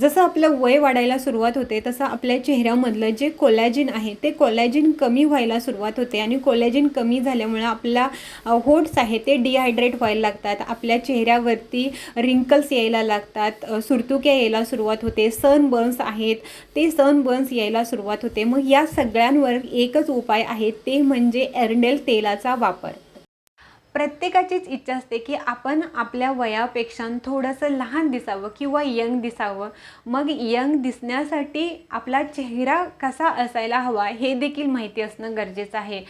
जसं आपलं वय वाढायला सुरुवात होते तसं आपल्या चेहऱ्यामधलं जे कोलॅजिन आहे ते कोलॅजिन कमी व्हायला सुरुवात होते आणि कोलॅजिन कमी झाल्यामुळं आपला होट्स आहे ते डिहायड्रेट व्हायला लागतात. आपल्या चेहऱ्यावरती रिंकल्स यायला लागतात सुरतुक्या यायला सुरुवात होते सनबर्न्स आहेत ते सनबर्न्स यायला सुरुवात होते. मग या सगळ्यांवर एकच उपाय आहे ते म्हणजे एरंडेल तेलाचा वापर. प्रत्येकाचीच इच्छा असते की आपण आपल्या वयापेक्षा थोडंसं लहान दिसावं किंवा यंग दिसावं. मग यंग दिसण्यासाठी आपला चेहरा कसा असायला हवा हे देखील माहिती असणं गरजेचं आहे.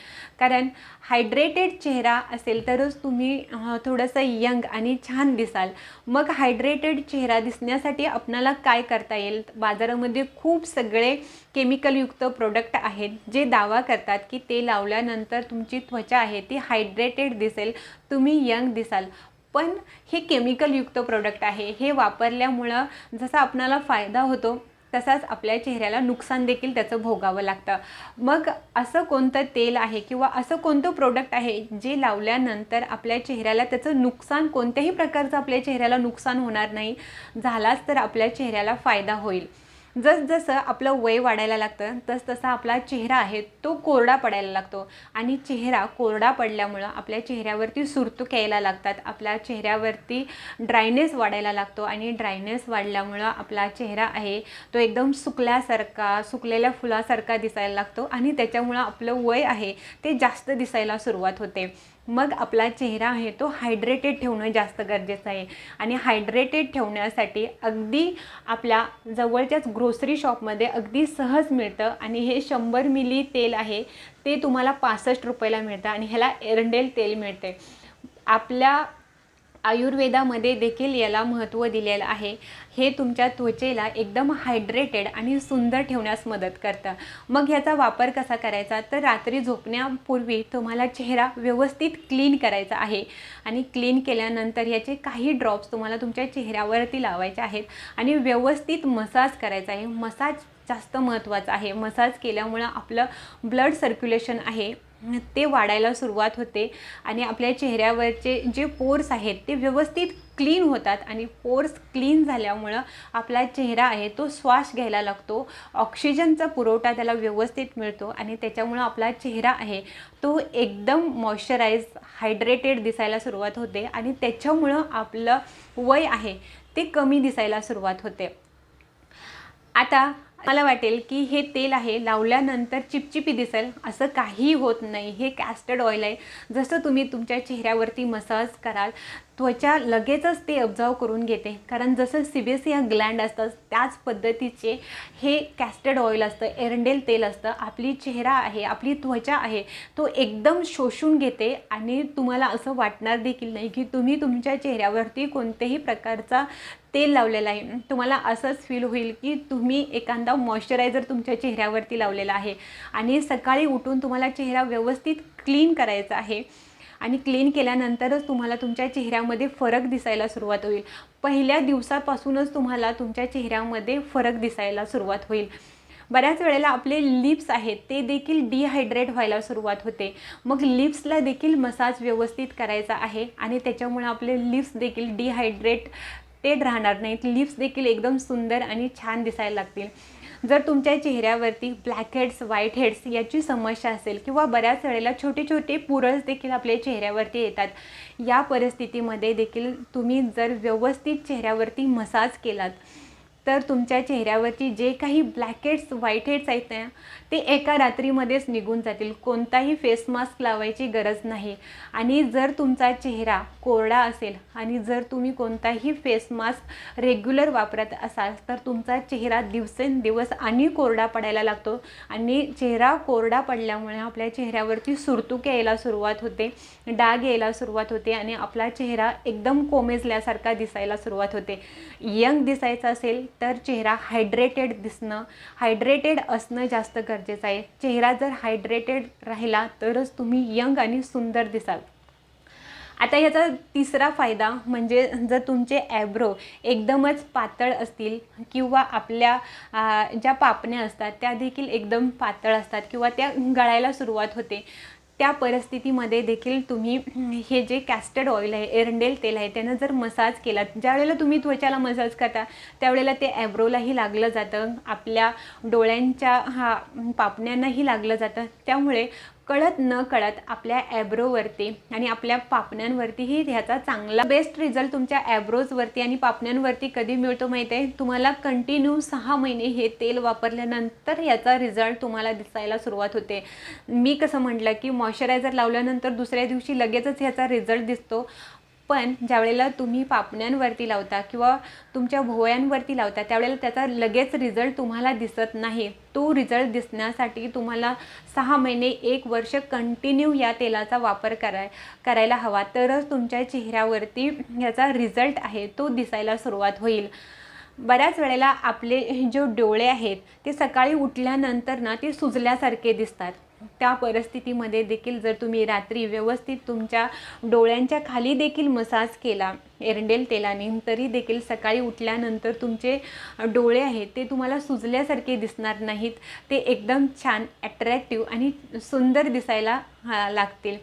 कारण हायड्रेटेड चेहरा असेल तरच तुम्ही थोडंसं यंग आणि छान दिसाल. मग हायड्रेटेड चेहरा दिसण्यासाठी आपणाला काय करता येईल? बाजारामध्ये खूप सगळे केमिकलयुक्त प्रोडक्ट आहेत जे दावा करतात की ते लावल्यानंतर तुमची त्वचा आहे ती हायड्रेटेड दिसेल. तुम्ही यंग दिसाल. पण हे केमिकलयुक्त प्रोडक्ट आहे. हे वापरल्यामुळं जसा आपणाला फायदा होतो तसाच आपल्या चेहऱ्याला नुकसान देखील त्याचं भोगावं लागतं. मग असं कोणतं तेल आहे किंवा असं कोणतं प्रोडक्ट आहे जे लावल्यानंतर आपल्या चेहऱ्याला त्याचं नुकसान कोणत्याही प्रकारचं आपल्या चेहऱ्याला नुकसान होणार नाही झालाच तर आपल्या चेहऱ्याला फायदा होईल. जसजसं आपलं वय वाढायला लागतं तसतसा आपला चेहरा आहे तो कोरडा पडायला लागतो. आणि चेहरा कोरडा पडल्यामुळं आपल्या चेहऱ्यावरती सुरतूक यायला लागतात. आपल्या चेहऱ्यावरती ड्रायनेस वाढायला लागतो आणि ड्रायनेस वाढल्यामुळं आपला चेहरा आहे तो एकदम सुकल्यासारखा सुकलेल्या फुलासारखा दिसायला लागतो आणि त्याच्यामुळं आपलं वय आहे ते जास्त दिसायला सुरुवात होते. मग आपला चेहरा आहे तो हायड्रेटेड ठेवणं जास्त गरजेचं आहे. आणि हायड्रेटेड ठेवण्यासाठी अगदी आपल्या जवळच्याच ग्रोसरी शॉपमध्ये अगदी सहज मिळतं. आणि हे शंभर मिली तेल आहे ते तुम्हाला पासष्ट रुपयाला मिळतं आणि ह्याला एरंडेल तेल मिळते आपल्या आयुर्वेदामध्ये देखील याला महत्त्व दिलेलं आहे. हे तुमच्या त्वचेला एकदम हायड्रेटेड आणि सुंदर ठेवण्यास मदत करतं. मग ह्याचा वापर कसा करायचा? तर रात्री झोपण्यापूर्वी तुम्हाला चेहरा व्यवस्थित क्लीन करायचा आहे. आणि क्लीन केल्यानंतर याचे काही ड्रॉप्स तुम्हाला तुमच्या चेहऱ्यावरती लावायचे आहेत. आणि व्यवस्थित मसाज करायचा आहे. मसाज जास्त महत्त्वाचं आहे. मसाज केल्यामुळं आपलं ब्लड सर्क्युलेशन आहे. ते वाढायला सुरुवात होते. आणि आपल्या चेहऱ्यावरचे जे पोर्स आहेत ते व्यवस्थित क्लीन होतात. आणि पोर्स क्लीन झाल्यामुळं आपला चेहरा आहे तो श्वास घ्यायला लागतो. ऑक्सिजनचा पुरवठा त्याला व्यवस्थित मिळतो. आणि त्याच्यामुळं आपला चेहरा आहे तो एकदम मॉइश्चराईज हायड्रेटेड दिसायला सुरुवात होते. आणि त्याच्यामुळं आपलं वय आहे ते कमी दिसायला सुरुवात होते. आता मला वाटेल की हे तेल आहे लावल्यानंतर चिपचिपी दिसेल. असं काहीही होत नाही. हे कॅस्टर्ड ऑइल आहे. जसं तुम्ही तुमच्या चेहऱ्यावरती मसाज कराल त्वचा लगेचच ते ऑब्झर्व करून घेते. कारण जसं सिबेसिया ग्लँड असतं त्याच पद्धतीचे हे कॅस्टर्ड ऑइल असतं एरंडेल तेल असतं. आपली चेहरा आहे आपली त्वचा आहे तो एकदम शोषून घेते आणि तुम्हाला असं वाटणार देखील नाही की तुम्ही तुमच्या चेहऱ्यावरती कोणत्याही प्रकारचा तेल लावलेलं आहे. तुम्हाला असंच फील होईल की तुम्ही एखादा मॉइश्चरायझर तुमच्या चेहऱ्यावरती लावलेला आहे. आणि सकाळी उठून तुम्हाला चेहरा व्यवस्थित क्लीन करायचा आहे. आणि क्लीन केल्यानंतरच तुम्हाला तुमच्या चेहऱ्यामध्ये फरक दिसायला सुरुवात होईल. पहिल्या दिवसापासूनच तुम्हाला तुमच्या चेहऱ्यामध्ये फरक दिसायला सुरुवात होईल. बऱ्याच वेळेला आपले लिप्स आहेत ते देखील डिहायड्रेट व्हायला सुरुवात होते. मग लिप्सला देखील मसाज व्यवस्थित करायचा आहे आणि त्याच्यामुळे आपले लिप्स देखील डिहायड्रेट टेड राहणार नाहीत. लिप्स देखील एकदम सुंदर आणि छान दिसायला लागतील. जर तुमच्या चेहऱ्यावरती ब्लॅक हेड्स व्हाईट हेड्स याची समस्या असेल किंवा बऱ्याच वेळेला छोटे छोटे पुरस देखील आपल्या चेहऱ्यावरती येतात या परिस्थितीमध्ये देखील तुम्ही जर व्यवस्थित चेहऱ्यावरती मसाज केलात तर तुमच्या चेहऱ्यावरची जे काही ब्लॅकेट्स व्हाईट हेड्स आहेत ना ते एका रात्रीमध्येच निघून जातील. कोणताही फेस मास्क लावायची गरज नाही. आणि जर तुमचा चेहरा कोरडा असेल आणि जर तुम्ही कोणताही फेस मास्क रेग्युलर वापरत असाल तर तुमचा चेहरा दिवसेंदिवस आणि कोरडा पडायला लागतो. आणि चेहरा कोरडा पडल्यामुळे आपल्या चेहऱ्यावरती सुरतूक यायला सुरुवात होते डाग यायला सुरुवात होते आणि आपला चेहरा एकदम कोमेजल्यासारखा दिसायला सुरुवात होते. यंग दिसायचं असेल तर चेहरा हायड्रेटेड दिसणं हायड्रेटेड असणं जास्त गरजेचं आहे. चेहरा जर हायड्रेटेड राहिला तरच तुम्ही यंग आणि सुंदर दिसाल. आता ह्याचा तिसरा फायदा म्हणजे जर तुमचे ॲब्रो एकदमच पातळ असतील किंवा आपल्या ज्या पापण्या असतात त्या देखील एकदम पातळ असतात किंवा त्या गळायला सुरुवात होते त्या परिस्थितीमध्ये देखील तुम्ही हे जे कॅस्टर्ड ऑइल आहे एरंडेल तेल आहे त्यानं जर मसाज केला ज्यावेळेला तुम्ही त्वचाला मसाज करता त्यावेळेला ते ॲब्रोलाही लागलं जातं आपल्या डोळ्यांच्या हा पापण्यांनाही लागलं जातं. त्यामुळे कळत न कळत आपल्या ॲब्रोवरती आणि आपल्या पापण्यांवरतीही ह्याचा चांगला बेस्ट रिझल्ट तुमच्या ॲब्रोजवरती आणि पापण्यांवरती कधी मिळतो माहीत आहे तुम्हाला कंटिन्यू सहा महिने हे तेल वापरल्यानंतर याचा रिझल्ट तुम्हाला दिसायला सुरुवात होते. मी कसं म्हटलं की मॉइश्चरायझर लावल्यानंतर दुसऱ्या दिवशी लगेचच ह्याचा रिझल्ट दिसतो. पण ज्यावेळेला तुम्ही पापण्यांवरती लावता किंवा तुमच्या भोवयांवरती लावता त्यावेळेला त्याचा लगेच रिझल्ट तुम्हाला दिसत नाही. तो रिझल्ट दिसण्यासाठी तुम्हाला सहा महिने एक वर्ष कंटिन्यू या तेलाचा वापर कराय करायला हवा. तरच तुमच्या चेहऱ्यावरती याचा रिझल्ट आहे तो दिसायला सुरुवात होईल. बऱ्याच वेळेला आपले जे डोळे आहेत ते सकाळी उठल्यानंतर ना ते सुजल्यासारखे दिसतात. त्या परिस्थितीमध्ये देखील जर तुम्ही रात्री व्यवस्थित तुमच्या डोळ्यांच्या खाली देखील मसाज केला एरंडेल तेलाने तरी देखील सकाळी उठल्यानंतर तुमचे डोळे आहेत ते तुम्हाला सुजल्यासारखे दिसणार नाहीत. ते एकदम छान ॲट्रॅक्टिव्ह आणि सुंदर दिसायला हा, लागतील.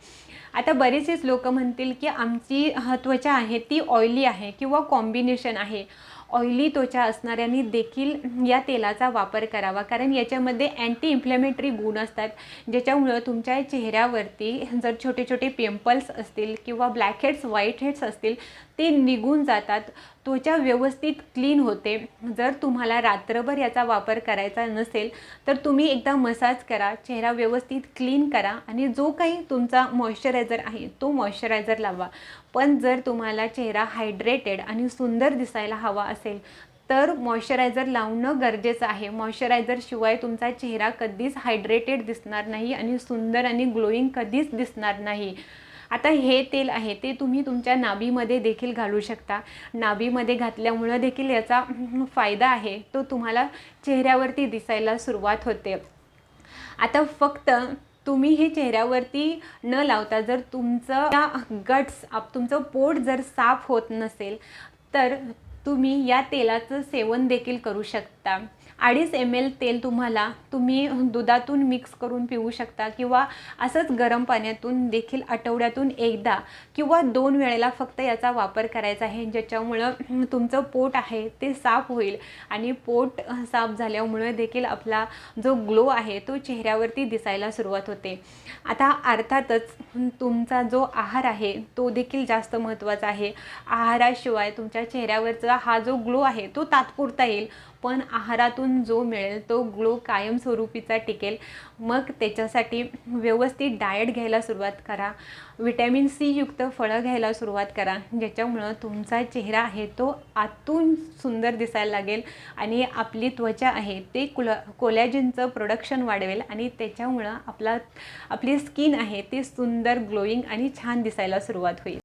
आता बरेचसेच लोक म्हणतील की आमची त्वचा आहे ती ऑइली आहे किंवा कॉम्बिनेशन आहे. ऑइली त्वचा असणाऱ्यांनी देखील या तेलाचा वापर करावा. कारण याच्यामध्ये अँटी इन्फ्लेमेटरी गुण असतात ज्याच्यामुळं तुमच्या चेहऱ्यावरती जर छोटे छोटे पिंपल्स असतील किंवा ब्लॅक हेड्स व्हाईट हेड्स असतील ते निघून जातात. त्वचा व्यवस्थित क्लीन होते. जर तुम्हाला रात्रभर याचा वापर करायचा नसेल तर तुम्ही एकदा मसाज करा चेहरा व्यवस्थित क्लीन करा आणि जो काही तुमचा मॉइश्चरायझर आहे तो मॉइश्चरायझर लावा. पण जर तुम्हाला चेहरा हायड्रेटेड आणि सुंदर दिसायला हवा असेल तर मॉइश्चरायझर लावणं गरजेचं आहे. मॉइश्चरायझरशिवाय तुमचा चेहरा कधीच हायड्रेटेड दिसणार नाही आणि सुंदर आणि ग्लोईंग कधीच दिसणार नाही. आता हे तेल आहे ते तुम्ही तुमच्या नाभीमध्ये देखील घालू शकता. नाभीमध्ये घातल्यामुळं देखील याचा फायदा आहे. तो तुम्हाला चेहऱ्यावरती दिसायला सुरुवात होते. आता फक्त तुम्ही हे चेहऱ्यावरती न लावता जर तुमचं गट्स आप तुमचं पोट जर साफ होत नसेल तर तुम्ही या तेलाचं सेवन देखील करू शकता. अडीच एम एल तेल तुम्हाला तुम्ही दुधातून मिक्स करून पिऊ शकता किंवा असंच गरम पाण्यातून देखील आठवड्यातून एकदा किंवा दोन वेळेला फक्त याचा वापर करायचा आहे. ज्याच्यामुळं तुमचं पोट आहे ते साफ होईल आणि पोट साफ झाल्यामुळे देखील आपला जो ग्लो आहे तो चेहऱ्यावरती दिसायला सुरुवात होते. आता अर्थातच तुमचा जो आहार आहे तो देखील जास्त महत्त्वाचा आहे. आहाराशिवाय तुमच्या चेहऱ्यावरचा हा जो ग्लो आहे तो तात्पुरता येईल. पण आहारातून जो मिळेल तो ग्लो कायमस्वरूपीचा टिकेल. मग त्याच्यासाठी व्यवस्थित डाएट घ्यायला सुरुवात करा. विटॅमिन सी युक्त फळं घ्यायला सुरुवात करा. ज्याच्यामुळं तुमचा चेहरा आहे तो आतून सुंदर दिसायला लागेल आणि आपली त्वचा आहे ते कुल कोलॅजिनचं प्रोडक्शन वाढवेल आणि त्याच्यामुळं आपला आपली स्किन आहे ती सुंदर ग्लोईंग आणि छान दिसायला सुरुवात होईल.